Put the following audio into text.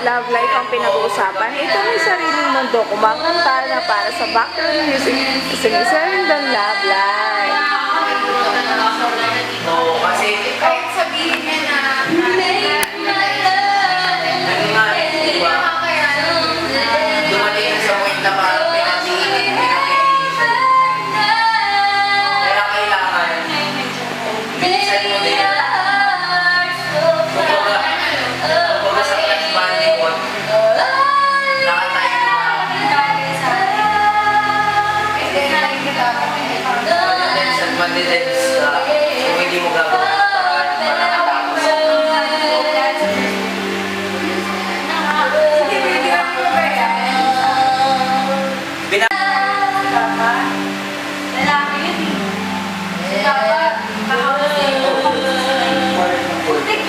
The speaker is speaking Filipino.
love life ang pinag-uusapan, ito may sariling mundo kumakanta na para sa background music, sumisarin lang At madidens ka. Kung hindi mo paraan para matapos. Bina- Lalaki